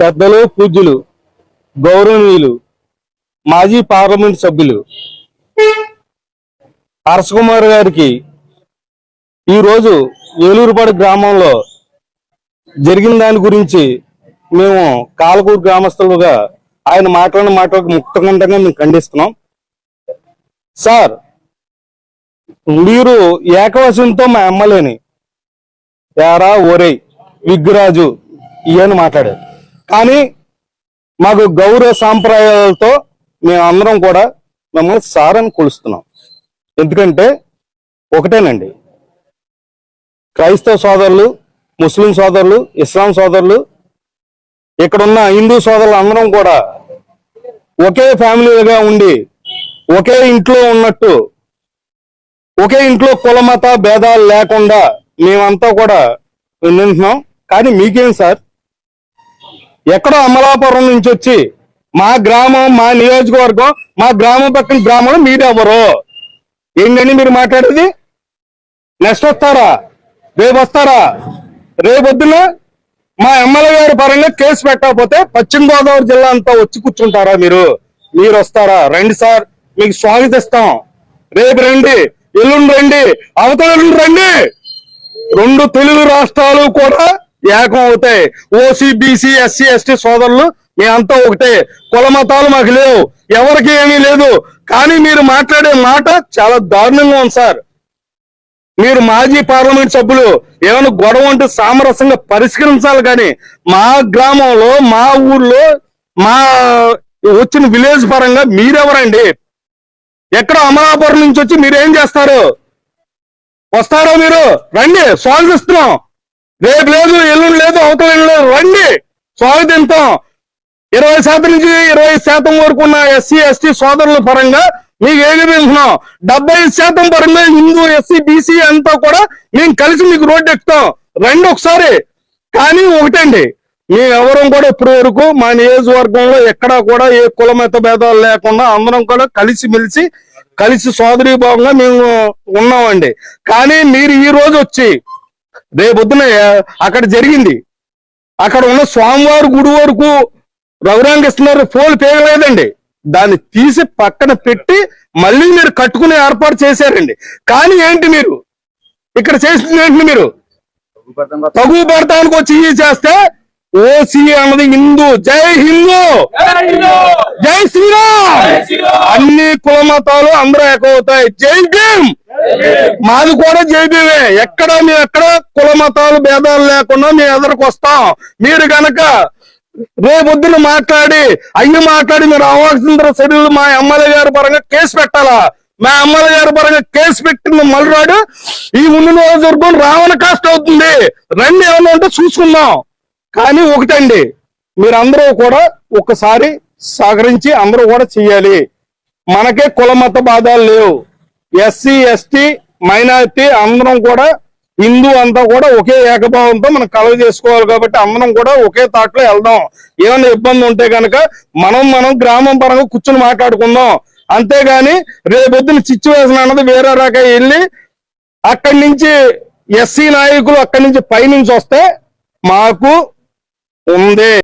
పెద్దలు పూజ్యులు గౌరవనీయులు మాజీ పార్లమెంట్ సభ్యులు. హర్షకుమార్ గారికి ఈరోజు ఏలూరుపాడు గ్రామంలో జరిగిన దాని గురించి మేము కాలకూరు గ్రామస్తులుగా ఆయన మాట్లాడిన మాటలకు ముక్తకంఠంగా మేము ఖండిస్తున్నాం. సార్ మీరు ఏకవశంతో మా ఎమ్మెల్యేని యారా ఓరై విగ్గురాజు ఈయన మాట్లాడారు. కానీ మాకు గౌరవ సాంప్రదాయాలతో మేమందరం కూడా మిమ్మల్ని సార్ అని కొలుస్తున్నాం. ఎందుకంటే ఒకటేనండి. క్రైస్తవ సోదరులు ముస్లిం సోదరులు ఇస్లాం సోదరులు ఇక్కడున్న హిందూ సోదరులు అందరం కూడా ఒకే ఫ్యామిలీగా ఉండి ఒకే ఇంట్లో ఉన్నట్టు ఒకే ఇంట్లో కులమత భేదాలు లేకుండా మేమంతా కూడా నింటున్నాం కానీ మీకేం సార్? ఎక్కడో అమలాపురం నుంచి వచ్చి మా గ్రామం మా నియోజకవర్గం మా గ్రామం పక్కన గ్రామంలో మీరెవరు? ఏంటండి మీరు మాట్లాడేది? నెక్స్ట్ వస్తారా? రేపు వస్తారా? రేపొద్దున మా ఎమ్మెల్యే గారి పరంగా కేసు పెట్టకపోతే పశ్చిమ గోదావరి జిల్లా అంతా వచ్చి కూర్చుంటారా మీరు? మీరు వస్తారా? రండి సార్ మీకు స్వాగతిస్తాం. రేపు రండి ఎల్లుండి రండి అవతల రండి. రెండు తెలుగు రాష్ట్రాలు కూడా ఏకం అవుతాయి. ఓసీ బీసీ ఎస్సీ ఎస్టీ సోదరులు మేమంతా ఒకటే. కుల మతాలు మాకు లేవు. ఎవరికి ఏమీ లేదు. కానీ మీరు మాట్లాడే మాట చాలా దారుణంగా ఉంది సార్. మీరు మాజీ పార్లమెంట్ సభ్యులు ఏమైనా గొడవ ఉంటే సామరస్యంగా పరిష్కరించాలి కానీ మా గ్రామంలో మా ఊర్లో మా వచ్చిన విలేజ్ పరంగా మీరెవరండి? ఎక్కడ అమలాపురం నుంచి వచ్చి మీరేం చేస్తారు? వస్తారా మీరు? రండి స్వాగతిస్తున్నాం. రేపు లేదు ఎల్లుండి లేదు అవతల లేదు. రండి. స్వాగతిస్తాం ఇరవై శాతం నుంచి ఇరవై శాతం వరకు ఉన్న ఎస్సీ ఎస్టీ సోదరుల పరంగా మీకు ఏమి పెంచుతున్నాం డెబ్బై శాతం పరంగా హిందూ ఎస్సీ బీసీ అంతా కూడా మేము కలిసి మీకు రోడ్డు ఎక్కుతాం. రండి ఒకసారి. కానీ ఒకటండి మేము ఎవరం కూడా ఇప్పటి వరకు మా నియోజకవర్గంలో ఎక్కడా కూడా ఏ కులమత భేదాలు లేకుండా అందరం కూడా కలిసి మెలిసి కలిసి సోదరీభావంగా మేము ఉన్నామండి. కానీ మీరు ఈ రోజు వచ్చి రేపొద్దున అక్కడ జరిగింది. అక్కడ ఉన్న స్వామివారి గుడి వరకు రఘురామకృష్ణారు ఫోన్ పేగలేదండి దాన్ని తీసి పక్కన పెట్టి మళ్ళీ మీరు కట్టుకునే ఏర్పాటు చేశారండి. కానీ ఏంటి మీరు? ఇక్కడ చేసింది ఏంటి మీరు? తగు పడతానికి వచ్చి చేస్తే ఓసీ అన్నది హిందూ. జై హిందూ! జై శ్రీరామ్! అన్ని కుల మతాలు అందరూ ఏకవుతాయి జై భీమ్! మాది కూడా జై భీమే. ఎక్కడ మేము ఎక్కడ కుల మతాలు భేదాలు లేకుండా మేము ఎదురుకు వస్తాం. మీరు గనక రేపొద్దున మాట్లాడి అయ్యి మాట్లాడి మీరు అవాల్సిన చర్యలు మా ఎమ్మెల్యే గారి పరంగా కేసు పెట్టాలా? మా ఎమ్మెల్యే గారి పరంగా కేసు పెట్టిన మల్రాడు ఈ ఉన్న నియోజకవర్గం రావణ కాస్ట్ అవుతుంది. రండి ఏమన్నా ఉంటే చూసుకుందాం. కానీ ఒకటండి మీరందరూ కూడా ఒకసారి సహకరించి అందరూ కూడా చెయ్యాలి. మనకే కుల మత బాధాలు లేవు. ఎస్సీ ఎస్టీ మైనారిటీ అందరం కూడా హిందూ అంతా కూడా ఒకే ఏకభావంతో మనం కలవ చేసుకోవాలి కాబట్టి అందరం కూడా ఒకే తాట్లో వెళ్దాం. ఏమైనా ఇబ్బంది ఉంటే కనుక మనం మనం గ్రామం పరంగా కూర్చుని మాట్లాడుకుందాం. అంతేగాని రేపొద్దున సిచ్యువేషన్ అన్నది వేరే రకం వెళ్ళి అక్కడి నుంచి ఎస్సీ నాయకులు అక్కడి నుంచి పైనుంచి వస్తే మాకు 온대.